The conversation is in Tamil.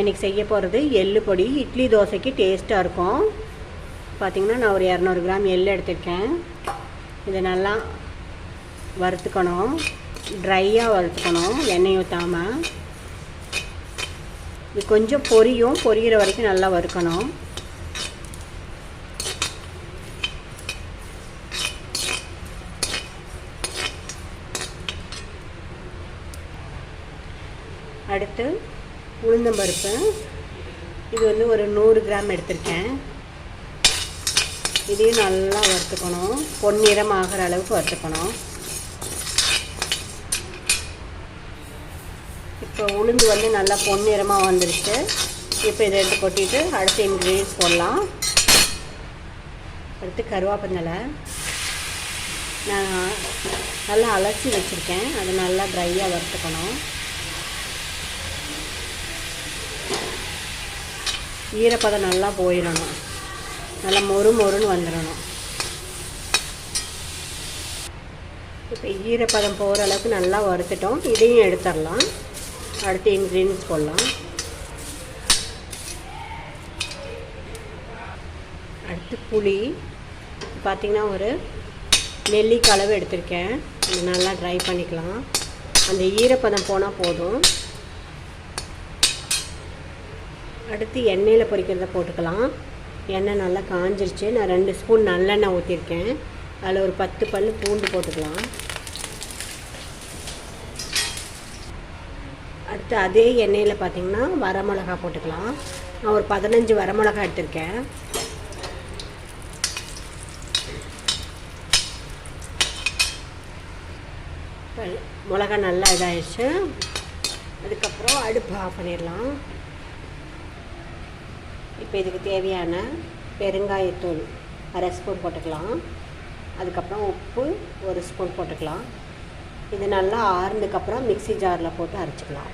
இன்றைக்கி செய்ய போகிறது எள்ளு பொடி இட்லி தோசைக்கு டேஸ்ட்டாக இருக்கும். பார்த்திங்கன்னா நான் ஒரு இரநூறு கிராம் எள் எடுத்திருக்கேன். இதை நல்லா வறுத்துக்கணும். ட்ரையாக வறுத்துக்கணும் எண்ணெய் ஊற்றாமல் இது கொஞ்சம் பொரியும் பொரியிற வரைக்கும் நல்லா வறுக்கணும். அடுத்து உளுந்தம்பருப்பு இது வந்து ஒரு நூறு கிராம் எடுத்திருக்கேன். இதையும் நல்லா வறுத்துக்கணும். பொன்னிறம் ஆகிற அளவுக்கு வறுத்துக்கணும். இப்போ உளுந்து வந்து நல்லா பொன்னிறமாக வந்துருச்சு. இப்போ இதை எடுத்து கொட்டிட்டு அடுத்த இன்க்ரீடியன்ஸ் போடலாம். அடுத்து கருவாப்பந்தலை நான் நல்லா அலசி வச்சுருக்கேன். அதை நல்லா ட்ரையாக வறுத்துக்கணும். ஈரப்பதம் நல்லா போயிடணும். நல்லா மொறு மொறுன்னு வந்துடணும். இப்போ ஈரப்பதம் போகிற அளவுக்கு நல்லா வறுத்துட்டோம். இதையும் எடுத்துடலாம். அடுத்து இன்க்ரீடியன்ஸ் போடலாம். அடுத்து புளி. பார்த்திங்கன்னா ஒரு நெல்லிக்கலவு எடுத்திருக்கேன். நல்லா ட்ரை பண்ணிக்கலாம். அந்த ஈரப்பதம் போனால் போதும். அடுத்து எண்ணெயில் பொரிக்கிறத போட்டுக்கலாம். எண்ணெய் நல்லா காஞ்சிருச்சு. நான் ரெண்டு ஸ்பூன் நல்லெண்ணெய் ஊற்றிருக்கேன் அதில் ஒரு பத்து பல் பூண்டு போட்டுக்கலாம். அடுத்து அதே எண்ணெயில் பார்த்திங்கன்னா வரமிளகா போட்டுக்கலாம். நான் ஒரு பதினஞ்சு வரமிளகா எடுத்திருக்கேன். மிளகா நல்லா இதாகிடுச்சு அதுக்கப்புறம் அடுப்பு ஆஃப் பண்ணிடலாம். இப்போ இதுக்கு தேவையான பெருங்காயத்தூள் அரை ஸ்பூன் போட்டுக்கலாம். அதுக்கப்புறம் உப்பு ஒரு ஸ்பூன் போட்டுக்கலாம். இது நல்லா ஆறுனதுக்கப்புறம் மிக்சி ஜாரில் போட்டு அரைச்சிக்கலாம்.